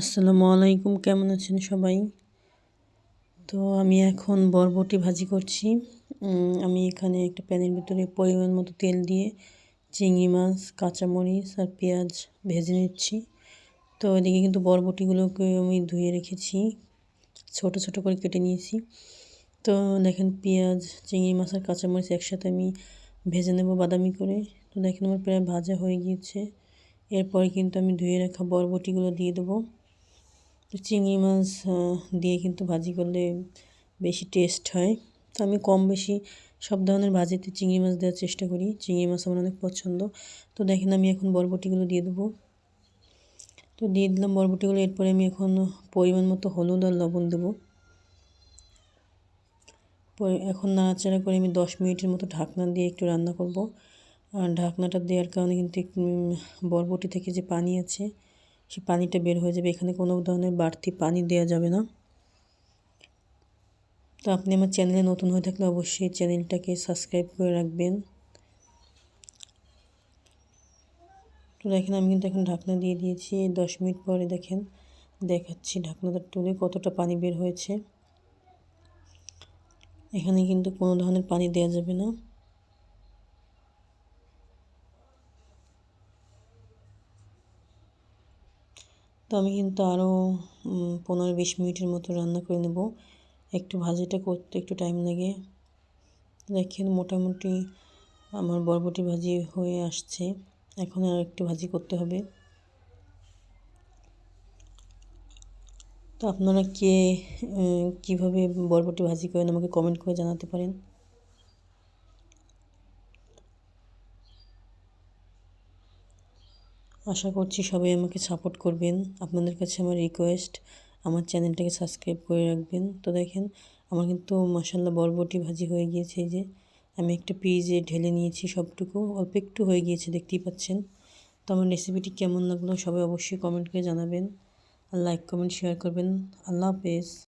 আসসালামু আলাইকুম, কেমন আছেন সবাই? তো আমি এখন বরবটি ভাজি করছি। আমি এখানে একটা প্যানের ভিতরে পরিমাণ মতো তেল দিয়ে চিংড়ি মাছ, কাঁচামরিচ আর পেঁয়াজ ভেজে নিচ্ছি। তো এদিকে কিন্তু বরবটিগুলোকে আমি ধুয়ে রেখেছি, ছোট ছোট করে কেটে নিয়েছি। তো দেখেন পেঁয়াজ, চিংড়ি মাছ আর কাঁচামরিচ একসাথে আমি ভেজে নেব বাদামি করে। তো দেখেন আমার প্রায় ভাজা হয়ে গিয়েছে। এরপরে কিন্তু আমি ধুয়ে রাখা বরবটিগুলো দিয়ে দেবো। চিংড়ি মাছ দিয়ে কিন্তু ভাজি করলে বেশি টেস্ট হয়। তো আমি কম বেশি সব ধরনের ভাজিতে চিংড়ি মাছ দেওয়ার চেষ্টা করি। চিংড়ি মাছ আমার অনেক পছন্দ। তো দেখেন আমি এখন বরবটিগুলো দিয়ে দেবো। তো দিয়ে দিলাম বরবটিগুলো, এরপরে আমি এখন পরিমাণ মতো হলুদ আর লবণ দেবো। এখন নাড়াচাড়া করে আমি দশ মিনিটের মতো ঢাকনা দিয়ে একটু রান্না করব। আর ঢাকনাটা দেওয়ার কারণে কিন্তু বরবটি থেকে যে পানি আছে সে পানিটা বের হয়ে যাবে। এখানে কোনো ধরনের বাড়তি পানি দেওয়া যাবে না। তো আপনি আমার চ্যানেলে নতুন হয়ে থাকলে অবশ্যই চ্যানেলটাকে সাবস্ক্রাইব করে রাখবেন। তো দেখেন, আমি কিন্তু এখন ঢাকনা দিয়ে দিয়েছি। দশ মিনিট পরে দেখেন, দেখাচ্ছি ঢাকনাটা তুলে কতটা পানি বের হয়েছে। এখানে কিন্তু কোনো ধরনের পানি দেওয়া যাবে না। তো আমি কিন্তু আরও পনেরো বিশ মিনিটের মতো রান্না করে নেব। একটু ভাজিটা করতে একটু টাইম লাগে। দেখেন মোটামুটি আমার বরবটি ভাজি হয়ে আসছে। এখন আর একটু ভাজি করতে হবে। তো আপনারা কে কীভাবে বরবটি ভাজি করেন আমাকে কমেন্ট করে জানাতে পারেন। আশা করছি সবাই আমাকে সাপোর্ট করবেন। আপনাদের কাছে আমার রিকোয়েস্ট আমার চ্যানেলটাকে সাবস্ক্রাইব করে রাখবেন। তো দেখেন, আমার কিন্তু মশাল্লা বরবটি ভাজি হয়ে গিয়েছে যে। আমি একটা পিজে ঢেলে নিয়েছি সবটুকু, অল্প একটু হয়ে গিয়েছে, দেখতেই পাচ্ছেন। তো আমার রেসিপিটি কেমন লাগল সবাই অবশ্যই কমেন্ট করে জানাবেন। আর লাইক কমেন্ট শেয়ার করবেন। আল্লাহ হাফেজ।